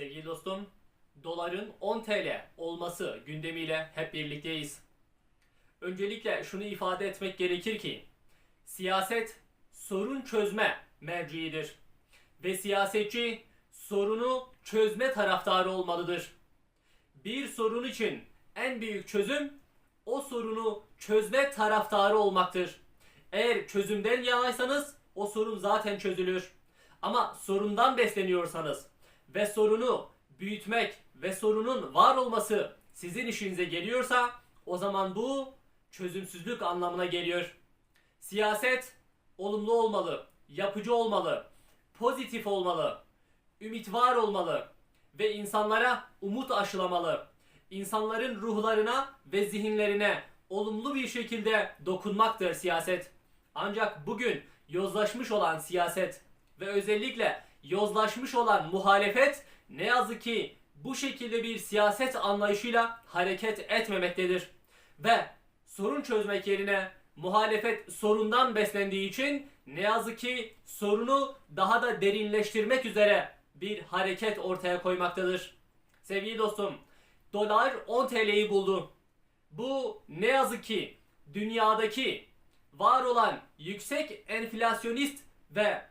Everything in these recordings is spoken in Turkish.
Sevgili dostum, doların 10 TL olması gündemiyle hep birlikteyiz. Öncelikle şunu ifade etmek gerekir ki siyaset sorun çözme merciidir ve siyasetçi sorunu çözme taraftarı olmalıdır. Bir sorun için en büyük çözüm o sorunu çözme taraftarı olmaktır. Eğer çözümden yanaysanız o sorun zaten çözülür. Ama sorundan besleniyorsanız ve sorunu büyütmek ve sorunun var olması sizin işinize geliyorsa o zaman bu çözümsüzlük anlamına geliyor. Siyaset olumlu olmalı, yapıcı olmalı, pozitif olmalı, ümit var olmalı ve insanlara umut aşılamalı. İnsanların ruhlarına ve zihinlerine olumlu bir şekilde dokunmaktır siyaset. Ancak bugün yozlaşmış olan siyaset ve özellikle yozlaşmış olan muhalefet ne yazık ki bu şekilde bir siyaset anlayışıyla hareket etmemektedir. Ve sorun çözmek yerine muhalefet sorundan beslendiği için ne yazık ki sorunu daha da derinleştirmek üzere bir hareket ortaya koymaktadır. Sevgili dostum, dolar 10 TL'yi buldu. Bu ne yazık ki dünyadaki var olan yüksek enflasyonist ve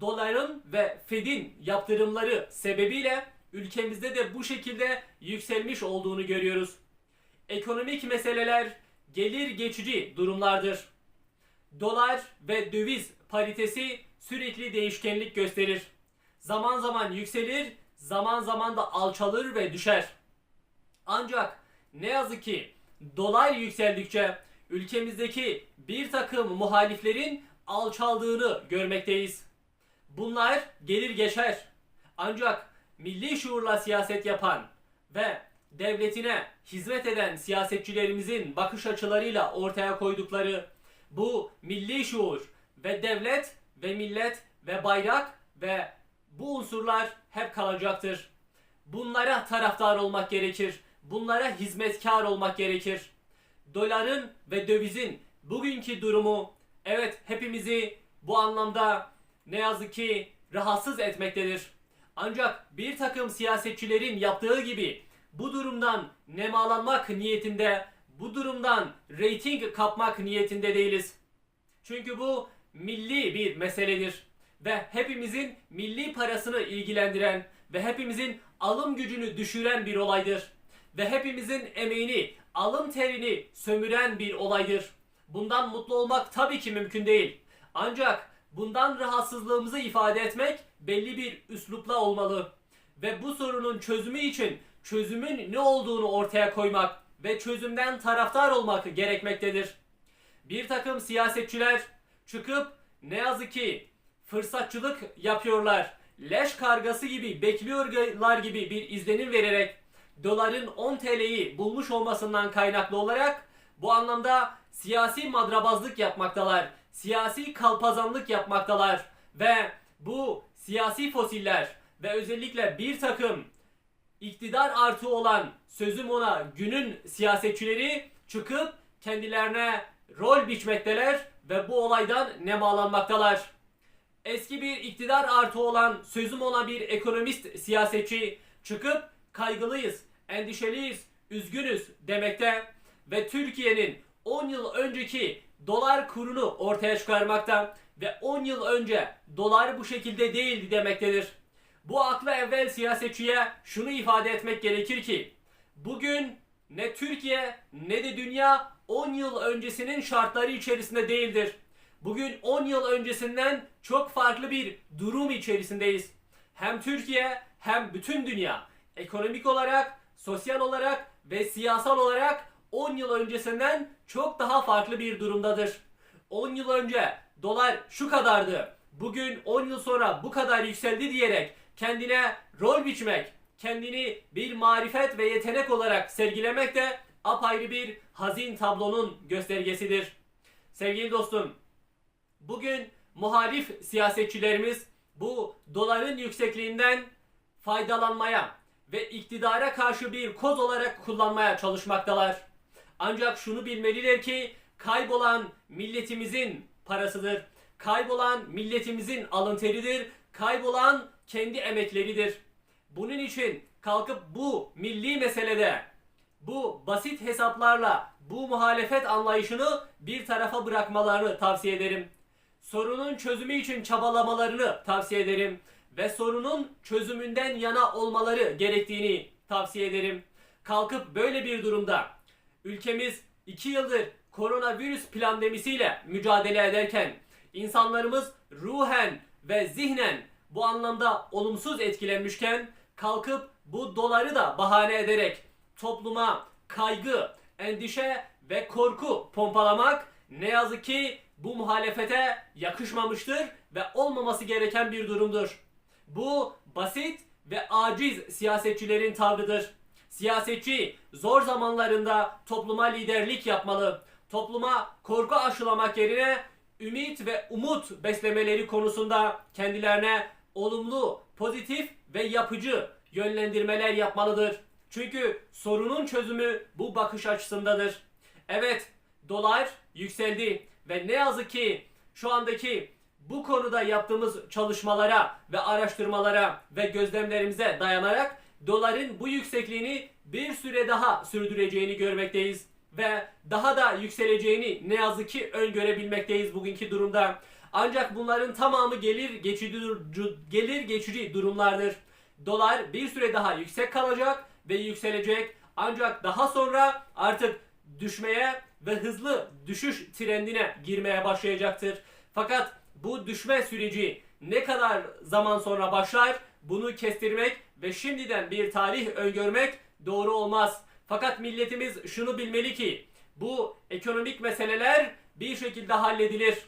doların ve Fed'in yaptırımları sebebiyle ülkemizde de bu şekilde yükselmiş olduğunu görüyoruz. Ekonomik meseleler gelir geçici durumlardır. Dolar ve döviz paritesi sürekli değişkenlik gösterir. Zaman zaman yükselir, zaman zaman da alçalır ve düşer. Ancak ne yazık ki dolar yükseldikçe ülkemizdeki bir takım muhaliflerin alçaldığını görmekteyiz. Bunlar gelir geçer. Ancak milli şuurla siyaset yapan ve devletine hizmet eden siyasetçilerimizin bakış açılarıyla ortaya koydukları bu milli şuur ve devlet ve millet ve bayrak ve bu unsurlar hep kalacaktır. Bunlara taraftar olmak gerekir. Bunlara hizmetkar olmak gerekir. Doların ve dövizin bugünkü durumu evet hepimizi bu anlamda ne yazık ki rahatsız etmektedir. Ancak bir takım siyasetçilerin yaptığı gibi bu durumdan nemalanmak niyetinde, bu durumdan reyting kapmak niyetinde değiliz. Çünkü bu milli bir meseledir ve hepimizin milli parasını ilgilendiren ve hepimizin alım gücünü düşüren bir olaydır ve hepimizin emeğini, alım terini sömüren bir olaydır. Bundan mutlu olmak tabii ki mümkün değil. Ancak bundan rahatsızlığımızı ifade etmek belli bir üslupla olmalı. Ve bu sorunun çözümü için çözümün ne olduğunu ortaya koymak ve çözümden taraftar olmak gerekmektedir. Bir takım siyasetçiler çıkıp ne yazık ki fırsatçılık yapıyorlar. Leş kargası gibi bekliyorlar gibi bir izlenim vererek doların 10 TL'yi bulmuş olmasından kaynaklı olarak bu anlamda siyasi madrabazlık yapmaktalar. Siyasi kalpazanlık yapmaktalar ve bu siyasi fosiller ve özellikle bir takım iktidar artı olan sözüm ona günün siyasetçileri çıkıp kendilerine rol biçmekteler ve bu olaydan nemalanmaktalar. Eski bir iktidar artı olan sözüm ona bir ekonomist siyasetçi çıkıp kaygılıyız, endişeliyiz, üzgünüz demekte ve Türkiye'nin 10 yıl önceki dolar kurunu ortaya çıkarmakta ve 10 yıl önce dolar bu şekilde değildi demektedir. Bu akla evvel siyasetçiye şunu ifade etmek gerekir ki bugün ne Türkiye ne de dünya 10 yıl öncesinin şartları içerisinde değildir. Bugün 10 yıl öncesinden çok farklı bir durum içerisindeyiz. Hem Türkiye hem bütün dünya ekonomik olarak, sosyal olarak ve siyasal olarak 10 yıl öncesinden çok daha farklı bir durumdadır. 10 yıl önce dolar şu kadardı. Bugün 10 yıl sonra bu kadar yükseldi diyerek kendine rol biçmek, kendini bir marifet ve yetenek olarak sergilemek de apayrı bir hazin tablonun göstergesidir. Sevgili dostum, bugün muhalif siyasetçilerimiz bu doların yüksekliğinden faydalanmaya ve iktidara karşı bir koz olarak kullanmaya çalışmaktalar. Ancak şunu bilmeliler ki kaybolan milletimizin parasıdır. Kaybolan milletimizin alın teridir. Kaybolan kendi emekleridir. Bunun için kalkıp bu milli meselede bu basit hesaplarla bu muhalefet anlayışını bir tarafa bırakmalarını tavsiye ederim. Sorunun çözümü için çabalamalarını tavsiye ederim ve sorunun çözümünden yana olmaları gerektiğini tavsiye ederim. Kalkıp böyle bir durumda ülkemiz 2 yıldır koronavirüs plandemisiyle mücadele ederken insanlarımız ruhen ve zihnen bu anlamda olumsuz etkilenmişken kalkıp bu doları da bahane ederek topluma kaygı, endişe ve korku pompalamak ne yazık ki bu muhalefete yakışmamıştır ve olmaması gereken bir durumdur. Bu basit ve aciz siyasetçilerin tavrıdır. Siyasetçi zor zamanlarında topluma liderlik yapmalı. Topluma korku aşılamak yerine ümit ve umut beslemeleri konusunda kendilerine olumlu, pozitif ve yapıcı yönlendirmeler yapmalıdır. Çünkü sorunun çözümü bu bakış açısındadır. Evet, dolar yükseldi ve ne yazık ki şu andaki bu konuda yaptığımız çalışmalara ve araştırmalara ve gözlemlerimize dayanarak doların bu yüksekliğini bir süre daha sürdüreceğini görmekteyiz ve daha da yükseleceğini ne yazık ki öngörebilmekteyiz bugünkü durumda. Ancak bunların tamamı gelir geçici gelir geçici durumlardır. Dolar bir süre daha yüksek kalacak ve yükselecek. Ancak daha sonra artık düşmeye ve hızlı düşüş trendine girmeye başlayacaktır. Fakat bu düşme süreci ne kadar zaman sonra başlar bunu kestirmek ve şimdiden bir tarih öngörmek doğru olmaz. Fakat milletimiz şunu bilmeli ki bu ekonomik meseleler bir şekilde halledilir.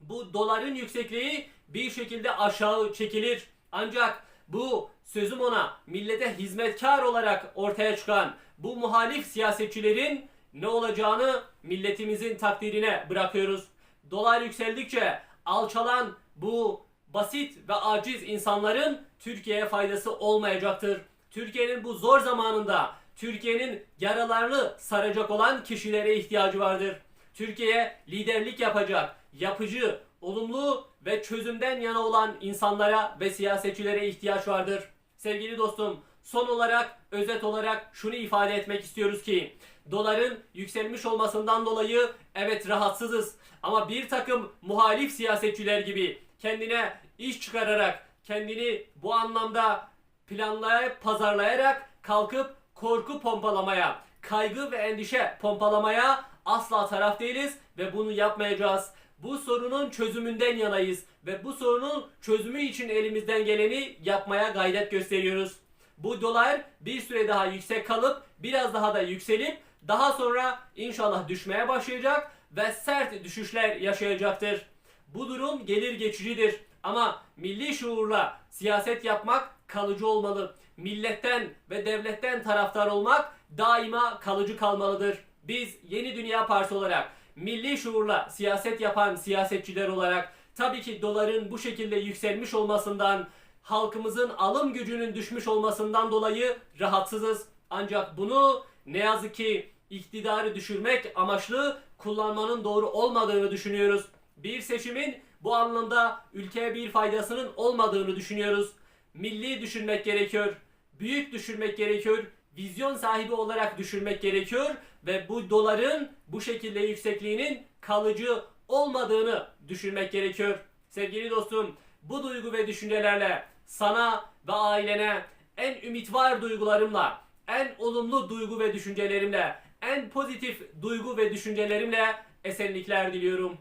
Bu doların yüksekliği bir şekilde aşağı çekilir. Ancak bu sözüm ona millete hizmetkar olarak ortaya çıkan bu muhalif siyasetçilerin ne olacağını milletimizin takdirine bırakıyoruz. Dolar yükseldikçe alçalan bu basit ve aciz insanların Türkiye'ye faydası olmayacaktır. Türkiye'nin bu zor zamanında Türkiye'nin yaralarını saracak olan kişilere ihtiyacı vardır. Türkiye liderlik yapacak, yapıcı, olumlu ve çözümden yana olan insanlara ve siyasetçilere ihtiyaç vardır. Sevgili dostum, son olarak, özet olarak şunu ifade etmek istiyoruz ki doların yükselmiş olmasından dolayı evet rahatsızız ama bir takım muhalif siyasetçiler gibi kendine iş çıkararak, kendini bu anlamda planlayıp pazarlayarak kalkıp korku pompalamaya, kaygı ve endişe pompalamaya asla taraf değiliz ve bunu yapmayacağız. Bu sorunun çözümünden yanayız ve bu sorunun çözümü için elimizden geleni yapmaya gayret gösteriyoruz. Bu dolar bir süre daha yüksek kalıp biraz daha da yükselip daha sonra inşallah düşmeye başlayacak ve sert düşüşler yaşayacaktır. Bu durum gelir geçicidir ama milli şuurla siyaset yapmak kalıcı olmalı. Milletten ve devletten taraftar olmak daima kalıcı kalmalıdır. Biz Yeni Dünya Partisi olarak milli şuurla siyaset yapan siyasetçiler olarak tabii ki doların bu şekilde yükselmiş olmasından halkımızın alım gücünün düşmüş olmasından dolayı rahatsızız. Ancak bunu ne yazık ki iktidarı düşürmek amaçlı kullanmanın doğru olmadığını düşünüyoruz. Bir seçimin bu anlamda ülkeye bir faydasının olmadığını düşünüyoruz. Milli düşünmek gerekiyor. Büyük düşünmek gerekiyor. Vizyon sahibi olarak düşünmek gerekiyor ve bu doların bu şekilde yüksekliğinin kalıcı olmadığını düşünmek gerekiyor. Sevgili dostum, bu duygu ve düşüncelerle sana ve ailene en ümit var duygularımla, en olumlu duygu ve düşüncelerimle, en pozitif duygu ve düşüncelerimle esenlikler diliyorum.